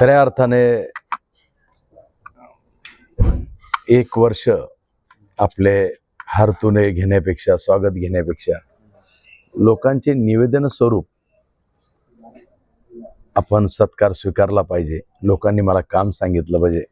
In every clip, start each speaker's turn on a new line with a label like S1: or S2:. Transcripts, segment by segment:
S1: खऱ्या अर्थाने एक वर्ष आपले हारतुने घेण्यापेक्षा स्वागत घेण्यापेक्षा लोकांचे निवेदन स्वरूप आपण सत्कार स्वीकारला पाहिजे. लोकांनी मला काम सांगितलं पाहिजे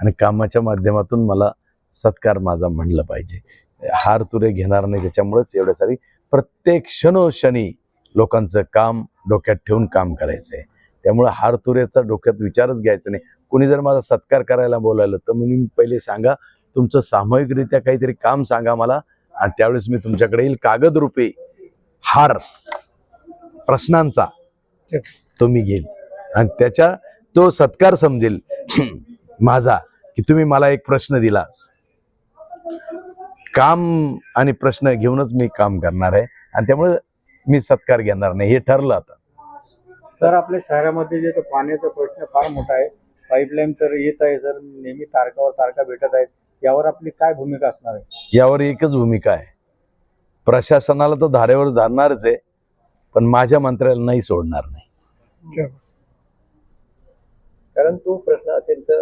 S1: आणि कामाच्या माध्यमातून मला सत्कार माझा म्हणलं पाहिजे. हार तुरे घेणार नाही त्याच्यामुळेच एवढ्या सारी प्रत्येक क्षणोक्षणी लोकांचं काम डोक्यात ठेवून काम करायचं आहे त्यामुळे हार तुरेचा डोक्यात विचारच घ्यायचा नाही. कोणी जर माझा सत्कार करायला बोलायला तर मी पहिले सांगा तुमचं सामूहिकरित्या काहीतरी काम सांगा मला आणि त्यावेळेस मी तुमच्याकडे येईल. कागद रूपे हार प्रश्नांचा तो मी घेईल. आणि त्याच्या तो सत्कार समजेल माझा की तुम्ही मला एक प्रश्न दिलास. काम आणि प्रश्न घेऊनच मी काम करणार आहे आणि त्यामुळे मी सत्कार घेणार नाही. हे ठरलं आता.
S2: सर आपल्या शहरामध्ये जे तो पाण्याचा प्रश्न फार मोठा आहे. पाईपलाईन तर येत आहे सर नेहमी तारकावर तारका भेटत आहेत. यावर आपली काय भूमिका असणार आहे?
S1: यावर एकच भूमिका आहे. प्रशासनाला तर धारेवर धरणारच आहे पण माझ्या मंत्र्याला नाही सोडणार नाही.
S2: कारण तो प्रश्न अत्यंत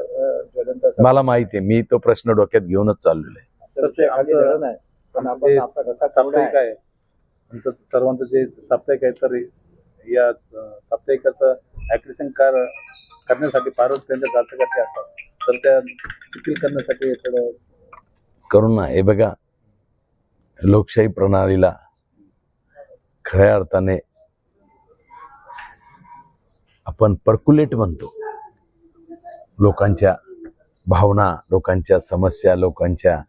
S2: ज्वलंत
S1: मला माहिती आहे मी तो प्रश्न डोक्यात घेऊनच चाललेलो आहे.
S3: सर्वांचं जे साप्ताहिक आहे तर या साप्ताहिकाचं ऍप्लिकेशन कार करण्यासाठी फारच त्यांच्या जाचकाठी असतात. तर त्या शिथिल करण्यासाठी थोडं
S1: करू ना हे बघा. लोकशाही प्रणालीला खऱ्या अर्थाने आपण पर्क्युलेट म्हणतो. लोकांच्या भावना लोकांच्या समस्या लोकांच्या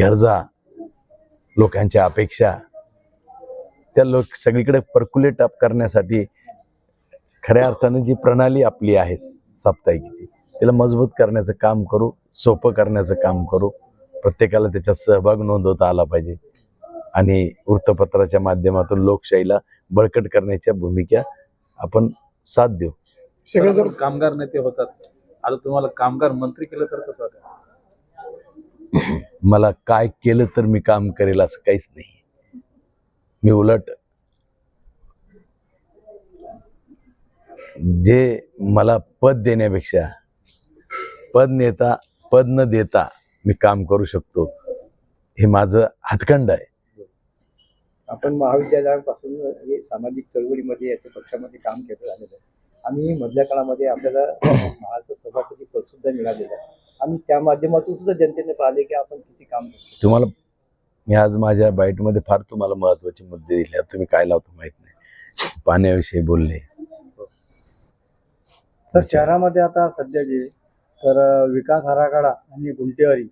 S1: गरजा लोकांच्या अपेक्षा त्या लोक सगळीकडे पर्क्युलेट अप करण्यासाठी खऱ्या अर्थाने जी प्रणाली आपली आहे साप्ताहिकीची तिला मजबूत करण्याचं काम करू सोपं करण्याचं काम करू प्रत्येकाला त्याच्यात सहभाग नोंदवता आला पाहिजे. आणि वृत्तपत्राच्या माध्यमातून लोकशाहीला बळकट करण्याच्या भूमिका आपण साथ देऊ.
S3: सगळे जर कामगार नेते होतात. आता तुम्हाला कामगार मंत्री केलं तर कसं
S1: मला काय केलं तर मी काम करेल असं काहीच नाही. मी उलट जे मला पद देण्यापेक्षा पद नेता पद न देता मी काम करू शकतो हे माझं हातखंड आहे.
S2: आपण महाविद्यालयापासून हे सामाजिक चळवळीमध्ये याच्या पक्षामध्ये काम केलं झालेलं आहे. आणि मधल्या काळामध्ये आपल्याला महाराष्ट्र सभापती पद सुद्धा मिळालेलं आहे. आणि त्या माध्यमातून सुद्धा जनतेने पाहिले की आपण किती काम करतो.
S1: तुम्हाला मी आज माझ्या बाईटमध्ये फार तुम्हाला महत्त्वाचे मुद्दे दिले तुम्ही काय लावतो माहीत नाही. पाण्याविषयी बोलले.
S2: सर शहरामध्ये आता सध्या जे तर विकास आराखडा आणि गुंटेवारी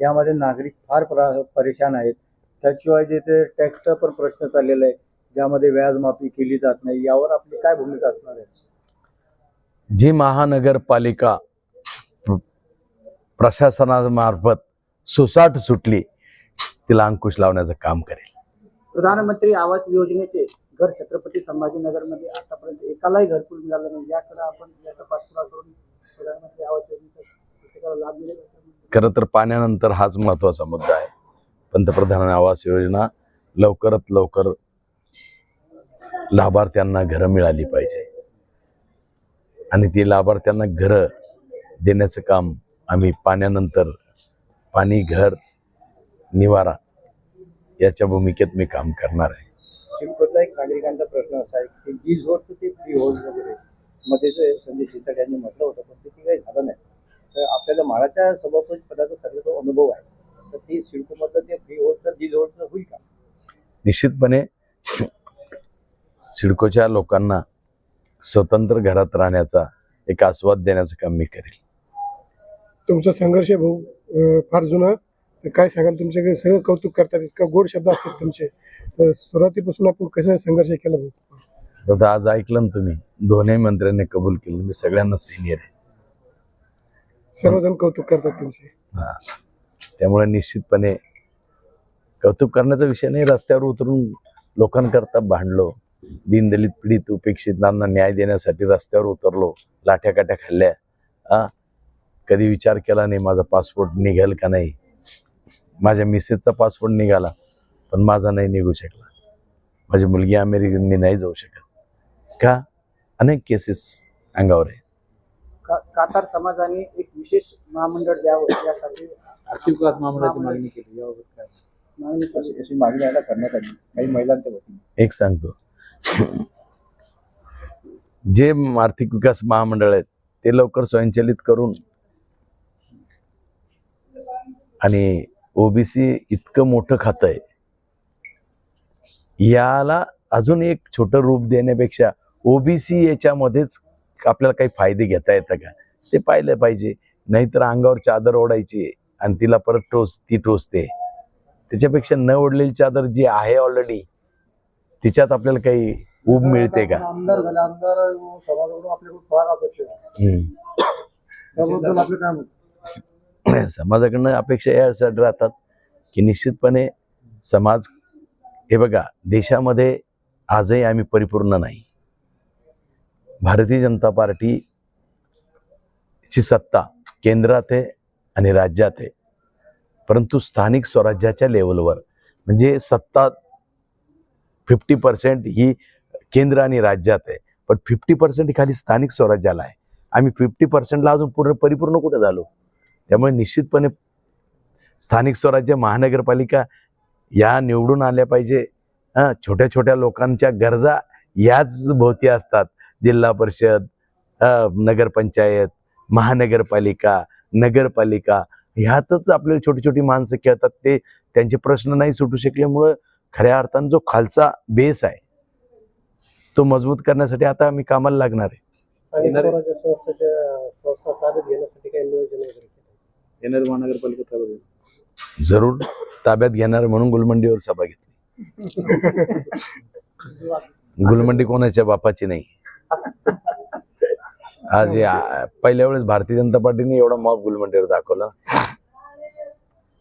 S2: यामध्ये नागरिक फार प्रा- परेशान आहेत. त्याशिवाय जे ते टॅक्सचा पण प्रश्न चाललेला आहे ज्यामध्ये व्याज माफी केली जात नाही यावर आपली काय भूमिका असणार आहे?
S1: जी महानगरपालिका प्र- प्रशासनामार्फत सुसाट सुटली तिला अंकुश लावण्याचं काम करेल.
S2: प्रधानमंत्री आवास योजनेचे घर छत्रपती संभाजीनगरमध्ये आतापर्यंत एकालाही घरकुल मिळालं नाही. याकडे आपण याचा पाठपुरावा करून प्रधानमंत्री आवास योजनेचा प्रत्येकाला लाभ मिळेल.
S1: खरं तर पाण्यानंतर हाच महत्त्वाचा मुद्दा आहे. पंतप्रधान आवास योजना लवकरात लवकर लाभार्थ्यांना घरं मिळाली पाहिजे. आणि ती लाभार्थ्यांना घरं देण्याचं काम आम्ही पाण्यानंतर पाणी घर निवारा याच्या भूमिकेत मी काम करणार आहे.
S2: सिडकोतला एक नागरिकांचा प्रश्न असा आहे की वीज होतं ते फ्री होल्ड वगैरे. मध्ये जे संजय शिरसाट यांनी म्हटलं होतं पण ते काही झालं नाही. तर आपल्याला म्हाडाच्या सभापती पदाचा सगळा जो अनुभव आहे. तर ते सिडकोमधलं ते फ्री होल्डचं वीज होल्डचं होईल का?
S1: निश्चितपणे सिडकोच्या लोकांना स्वतंत्र घरात राहण्याचा एक आस्वाद देण्याचं काम मी करेल.
S4: तुमचा संघर्ष भाऊ फार जुना. तर काय सांगाल? तुमच्याकडे सगळं कौतुक करतात इतका गोड शब्द असतात तुमचे. तर सुरुवातीपासून आपण कसं संघर्ष केला
S1: आता आज ऐकलं ना तुम्ही? दोन्ही मंत्र्यांनी कबूल केलं. मी सगळ्यांना सिनियर आहे.
S4: सर्वजण कौतुक करतात तुमचे.
S1: हा. त्यामुळे निश्चितपणे कौतुक करण्याचा विषय नाही. रस्त्यावर उतरून लोकांकरता भांडलो. दीनदलित पीडित उपेक्षितांना न्याय देण्यासाठी रस्त्यावर उतरलो. लाठ्या काठ्या खाल्ल्या. कधी विचार केला नाही माझा पासपोर्ट निघेल का नाही? माझ्या मिसेसचा पासपोर्ट निघाला पण माझा नाही निघू शकला. माझी मुलगी अमेरिकेत मी नाही जाऊ शकत. का? अनेक केसेस अंगावर आहे.
S2: का- कातार समाजाने एक विशेष महामंडळ द्यावं यासाठी
S3: आर्थिक विकास महामंडळाची मागणी केली याबाबत काय?
S2: मागणी केली. अशी मागणी आता करण्यात आली. काही महिलांच्या वतीने.
S1: एक सांगतो. जे आर्थिक विकास महामंडळ आहेत ते लवकर स्वयंचलित करून आणि ओबीसी इतकं मोठं खातं आहे. याला अजून एक छोटं रूप देण्यापेक्षा ओबीसी याच्यामध्येच आपल्याला काही फायदे घेता येतं का? ते पाहिलं पाहिजे. नाहीतर अंगावर चादर ओढायची आणि तिला परत टोच ती टोचते. त्याच्यापेक्षा न ओढलेली चादर जी आहे ऑलरेडी तिच्यात आपल्याला काही उब मिळते का?
S2: आमदार झाले. आमदार समाजाकडून आपल्याकडून फार अपेक्षा आहे.
S1: हम्म.
S2: त्याबद्दल आपलं काय मत?
S1: समाजाकडनं अपेक्षा यासाठी राहतात की निश्चितपणे समाज हे बघा देशामध्ये आजही आम्ही परिपूर्ण नाही. भारतीय जनता पार्टी ची सत्ता केंद्रात आहे आणि राज्यात आहे. परंतु स्थानिक स्वराज्याच्या लेवलवर म्हणजे सत्ता फिफ्टी पर्सेंट ही केंद्र आणि राज्यात आहे. पण फिफ्टी पर्सेंट खाली स्थानिक स्वराज्याला आहे. आम्ही फिफ्टी पर्सेंटला अजून पूर्ण परिपूर्ण कुठे झालो? त्यामुळे निश्चितपणे स्थानिक स्वराज्य महानगरपालिका या निवडून आल्या पाहिजे. छोट्या छोट्या लोकांच्या गरजा याच भोवती असतात. जिल्हा परिषद नगरपंचायत महानगरपालिका नगरपालिका ह्यातच आपले छोटी छोटी माणसं खेळतात. ते त्यांचे प्रश्न नाही सुटू शकल्यामुळं खऱ्या अर्थानं जो खालचा बेस आहे तो मजबूत करण्यासाठी आता आम्ही कामाला लागणार आहे.
S3: येणारे-
S2: संस्था ताब्यात
S3: महानगरपालिका त्याबद्दल
S1: जरूर. ताब्यात घेणार म्हणून गुलमंडीवर सभा घेतली. गुलमंडी कोणाच्या बापाची नाही. आज या पहिल्या वेळेस भारतीय जनता पार्टीने एवढा मॉब गुलमंडीवर दाखवला.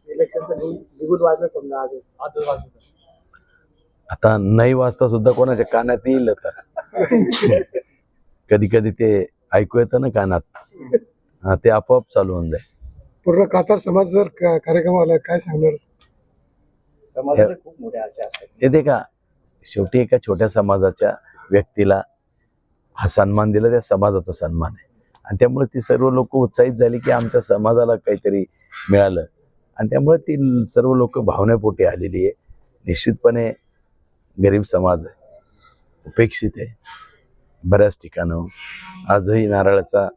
S2: इलेक्शनचं निगून वाजलं समजा आज. आजच वाजलं
S1: आता नाही वाजता सुद्धा कोणाच्या कानात येईल आता? कधी कधी ते ऐकू येतं ना कानात. हा ते आपोआप चालू होऊन जाईल.
S4: पूर्ण कातार समाज जर का- कार्यक्रम आला काय सांगणार?
S2: समाजाच्या खूप मोठ्या आशा असतात.
S1: येते का शेवटी एका छोट्या समाजाच्या व्यक्तीला हा सन्मान दिला त्या समाजाचा सन्मान आहे. आणि त्यामुळे ती सर्व लोक उत्साहित झाली की आमच्या समाजाला काहीतरी मिळालं. आणि त्यामुळे ती सर्व लोक भावनेपोटी आलेली आहे. निश्चितपणे गरीब समाज आहे. उपेक्षित आहे. बऱ्याच ठिकाणं आजही नारळाचा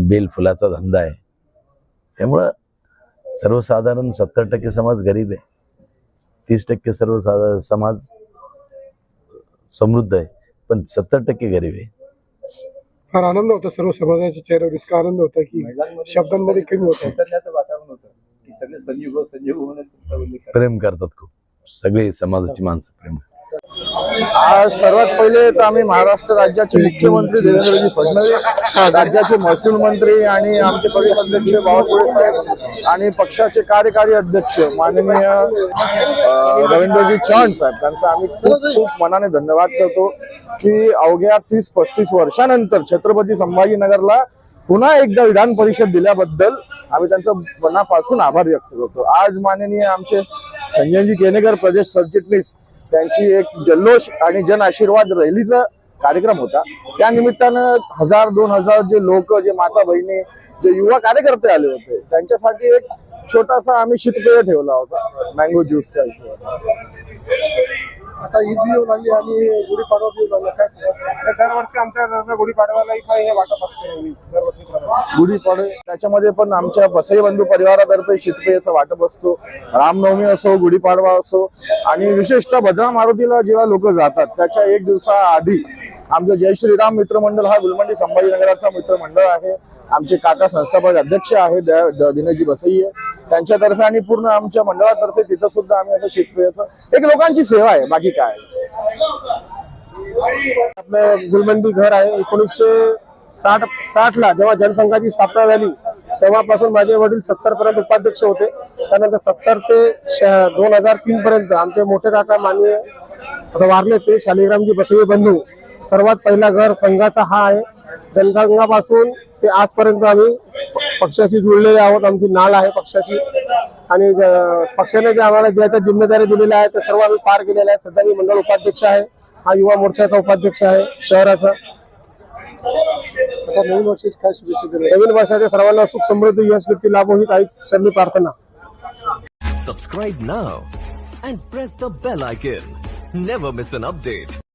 S1: बेल फुलाचा धंदा आहे. त्यामुळं सर्वसाधारण सत्तर टक्के समाज गरीब आहे. तीस टक्के सर्व समाज समृद्ध आहे. पण सत्तर टक्के गरीब आहे.
S4: फार आनंद होता सर्व समाजाच्या चेहऱ्यावर. इतका आनंद होता की शब्दांमध्ये कमी होतं.
S3: चैतन्याचं वातावरण होतं की सगळे संजीव संजीव म्हणून तुमचा उल्लेख करा.
S1: प्रेम करतात खूप. सगळे समाजाची माणसं प्रेम करतात.
S5: आज सर्वात पहिले तर आम्ही महाराष्ट्र राज्याचे मुख्यमंत्री देवेंद्रजी फडणवीस राज्याचे महसूल मंत्री आणि आमचे प्रदेश अध्यक्ष बावनकुळे साहेब आणि पक्षाचे कार्यकारी अध्यक्ष माननीय रवींद्रजी चव्हाण साहेब. त्यांचा आम्ही खूप खूप मनाने धन्यवाद करतो की अवघ्या तीस पस्तीस वर्षानंतर छत्रपती संभाजीनगरला पुन्हा एकदा विधान परिषद दिल्याबद्दल आम्ही त्यांचं मनापासून आभार व्यक्त करतो. आज माननीय आमचे संजयजी केनेकर प्रदेश सरचिटणीस त्यांची एक जल्लोष आणि जन आशीर्वाद रॅलीचा कार्यक्रम होता. त्यानिमित्तानं हजार दोन हजार जे लोक जे माता बहिणी जे युवा कार्यकर्ते आले होते त्यांच्यासाठी एक छोटासा आम्ही शितपेय ठेवला होता मँगो ज्यूसच्या हिशोबाने.
S4: आता ईद बी येऊ लागली आणि गुढीपाडवा बी येऊ लागला काय सांगा दरवर्षी आमच्या गुढीपाडव्याला इथं हे वाटप असते
S5: गुढीपाडवे. त्याच्यामध्ये पण आमच्या बसई बंधू परिवारातर्फे शीतपेयाचं वाटप असतो. रामनवमी असो गुढीपाडवा असो. आणि विशेषतः भद्रा मारुतीला जेव्हा लोक जातात त्याच्या एक दिवसाआधी आमचं जय श्रीराम मित्रमंडळ हा गुलमंडी संभाजीनगराचा मित्रमंडळ आहे. आमचे काका संस्थापक अध्यक्ष आहे दिनेशजी बसई आहे. त्यांच्यातर्फे आणि पूर्ण आमच्या मंडळातर्फे तिथं सुद्धा आम्ही असं शीतपेयाचं एक लोकांची सेवा आहे बाकी काय?
S4: आपलं गुलमंडी घर आहे. एकोणीसशे साठ साठ ला जेव्हा जनसंघाची स्थापना झाली तेव्हापासून माझे वडील सत्तर पर्यंत उपाध्यक्ष होते. त्यानंतर सत्तर ते दोन हजार तीन पर्यंत आमचे मोठे काका माननीय वारले ते शालिग्रामजी बसवे बंधू. सर्वात पहिला घर संघाचा हा आहे. जनसंघापासून ते आजपर्यंत आम्ही पक्षाशी जुळलेले आहोत आमची नाळ आहे पक्षाची. आणि पक्षाने जे आम्हाला ज्या त्या जिम्मेदारी दिलेल्या आहेत त्या सर्व आम्ही पार केलेल्या आहेत. सध्या मी मंडळ उपाध्यक्ष आहे. हा युवा मोर्चाचा उपाध्यक्ष आहे शहराचा. आता नवीन वर्षाची काय शुभेच्छा दिल्या नवीन वर्षाच्या सर्वांना सुख समृद्धी यश व्यक्ती लाभ ही काही सर्वी प्रार्थना.
S6: Subscribe now and press the bell icon never miss an update